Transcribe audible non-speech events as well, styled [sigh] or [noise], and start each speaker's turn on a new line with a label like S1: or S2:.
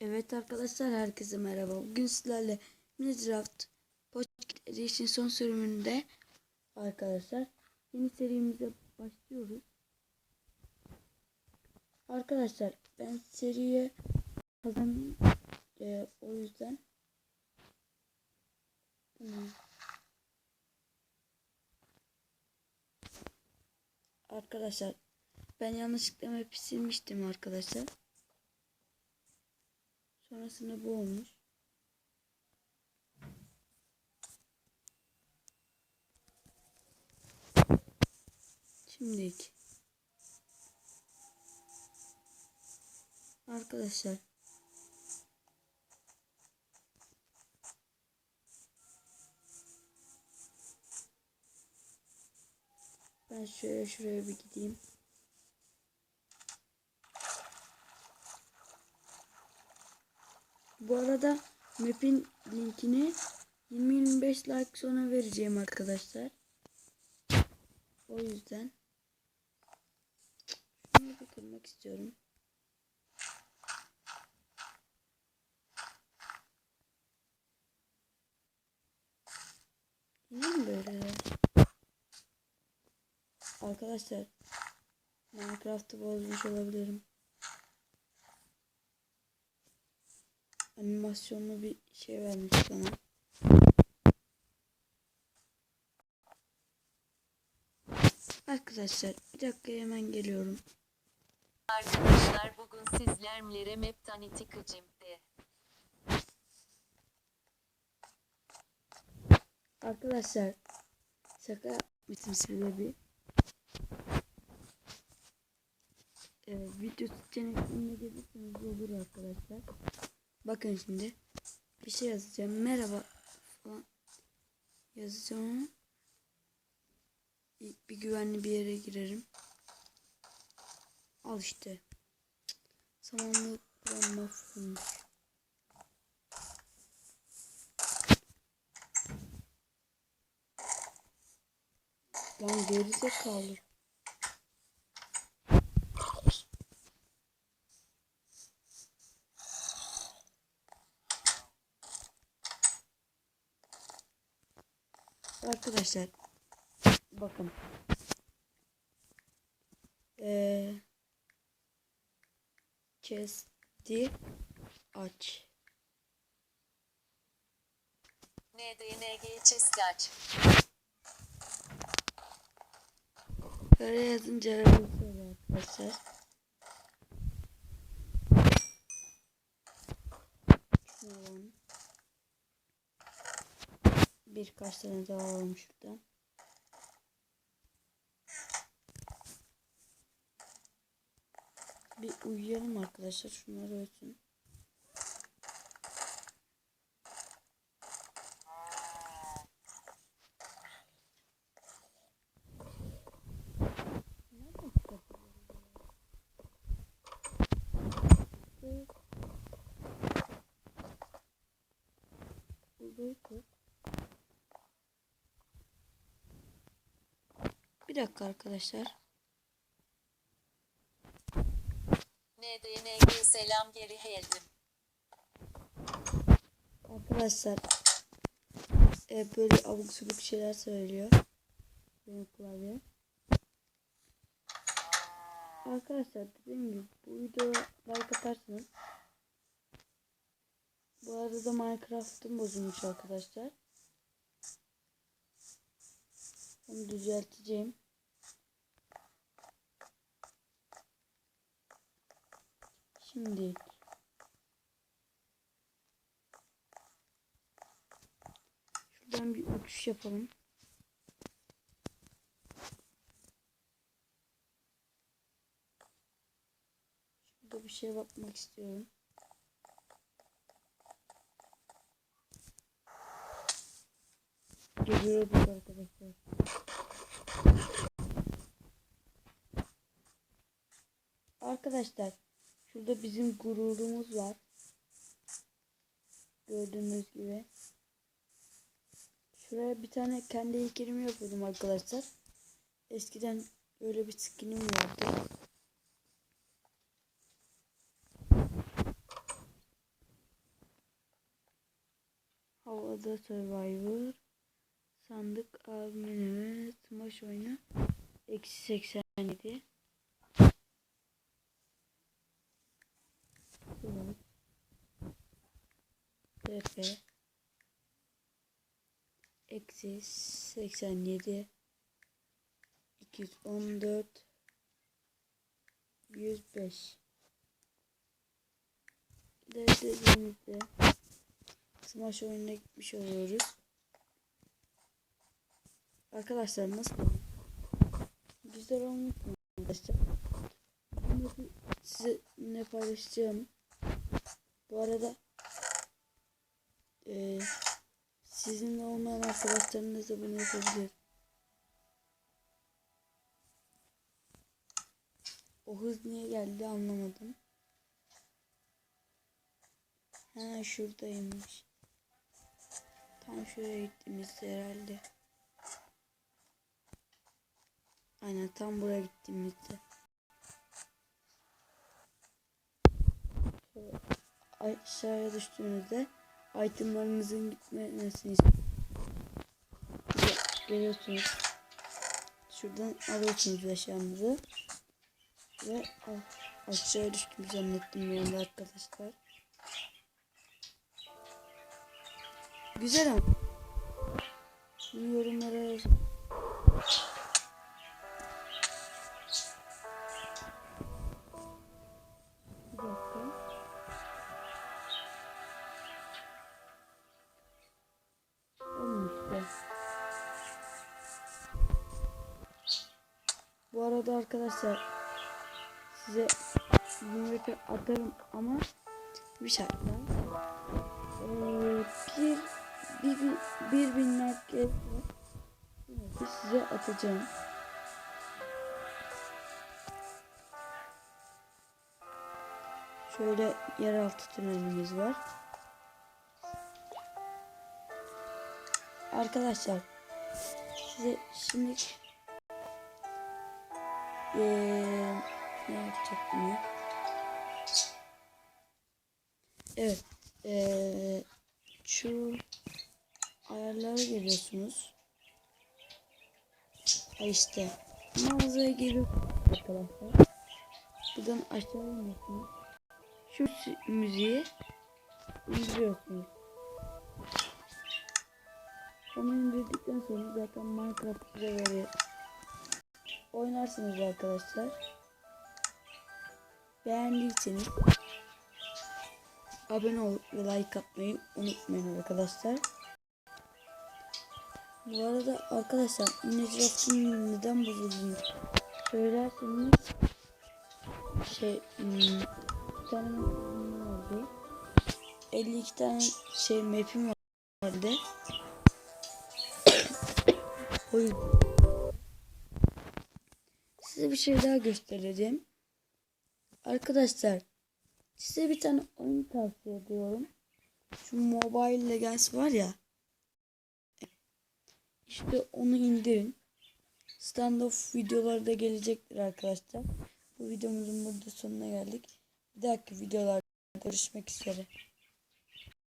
S1: Evet arkadaşlar herkese merhaba. Bugün sizlerle Minecraft Pocket Edition son sürümünde arkadaşlar yeni serimize başlıyoruz. Arkadaşlar ben seriye kazandım. Ee, o yüzden Hmm. Arkadaşlar ben yanlışlıkla map'i silmiştim arkadaşlar. Sonrasında bu olmuş. Şimdilik. Arkadaşlar. Ben şöyle şuraya bir gideyim. Bu arada map'in linkini 20-25 like sonra vereceğim arkadaşlar. O yüzden şunu bir kırmak istiyorum. Mi böyle? Arkadaşlar Minecraft'ı bozmuş olabilirim. Animasyonlu bir şey vermiş bana. Arkadaşlar bir dakika hemen geliyorum.
S2: Arkadaşlar bugün sizlerle map tanıtıcımdı.
S1: Arkadaşlar şaka yapmıştım size bir. Ee, video seçeneklerine gelirseniz olur arkadaşlar. Bakın şimdi bir şey yazacağım. Merhaba falan yazacağım. Bir güvenli bir yere girerim. Al işte. Zamanlı buran mahvolmuş. Lan geri zekalı. Arkadaşlar bakın. Ee, chest'i aç.
S2: NDNG Çeskaç.
S1: Böyle yazınca arkadaşlar. Şunu alalım. Birkaç tane daha alalım şuradan. Bir uyuyalım arkadaşlar. Şunlar ölsün. Uyku. Bir dakika arkadaşlar.
S2: NDNG selam geri geldim.
S1: Arkadaşlar e, böyle abuk subuk şeyler söylüyor. Benim klavye. Arkadaşlar dediğim gibi bu videoya like atarsanız bu arada Minecraft'ım bozulmuş arkadaşlar. Onu düzelteceğim. Şimdi şuradan bir uçuş yapalım. Şurada bir şeye bakmak istiyorum. Geliyoruz arkadaşlar. Arkadaşlar şurada bizim gururumuz var. Gördüğünüz gibi. Şuraya bir tane kendi heykelimi yapıyordum arkadaşlar. Eskiden öyle bir skinim vardı. Oda Survivor. Sandık abi menü. Smash oyunu. Eksi 87. Evet. TP. Eksi 87. 214. 105. Dediğimizde Smash oyununa gitmiş oluyoruz. Arkadaşlar nasıl? Güzel olmuş mu arkadaşlar? Bunu sizinle paylaşacağım. Bu arada eee sizinle olmayan arkadaşlarınız da bunu yapabilir. O hız niye geldi anlamadım. Ha şuradaymış. Tam şuraya gittiğimizde herhalde. Aynen tam buraya gittiğimizde. Aşağıya düştüğümüzde itemlarımızın gitmesini istiyoruz. Geliyorsunuz. Şuradan alıyorsunuz eşyanızı. Ve aşağıya düştüm zannettim anda arkadaşlar. Güzel ama. Bunu Bu arada arkadaşlar size yumruk atarım ama bir şartla. Ee, bir, bir, bir, bir bin like size atacağım. Şöyle yeraltı tünelimiz var. Arkadaşlar size şimdi eee ne yapacaktım ya? Evet. Eee şu ayarlara geliyorsunuz. Ha işte mağazaya geliyorsunuz arkadaşlar. Buradan aşağı iniyorsunuz. Şu müziği indiriyorsunuz. Onu indirdikten sonra zaten Minecraft size veriyor. Oynarsınız arkadaşlar. Beğendiyseniz abone olup ve like atmayı unutmayın arkadaşlar. Bu arada arkadaşlar Minecraft'ın neden bozulduğunu söylerseniz şey hmm, bir tane oldu. 52 tane şey map'im vardı. [coughs] o yüzden bir şey daha göstereceğim. Arkadaşlar size bir tane oyun tavsiye ediyorum. Şu Mobile Legends var ya. İşte onu indirin. Standoff videoları da gelecektir arkadaşlar. Bu videomuzun burada sonuna geldik. Bir dahaki videolarda görüşmek üzere.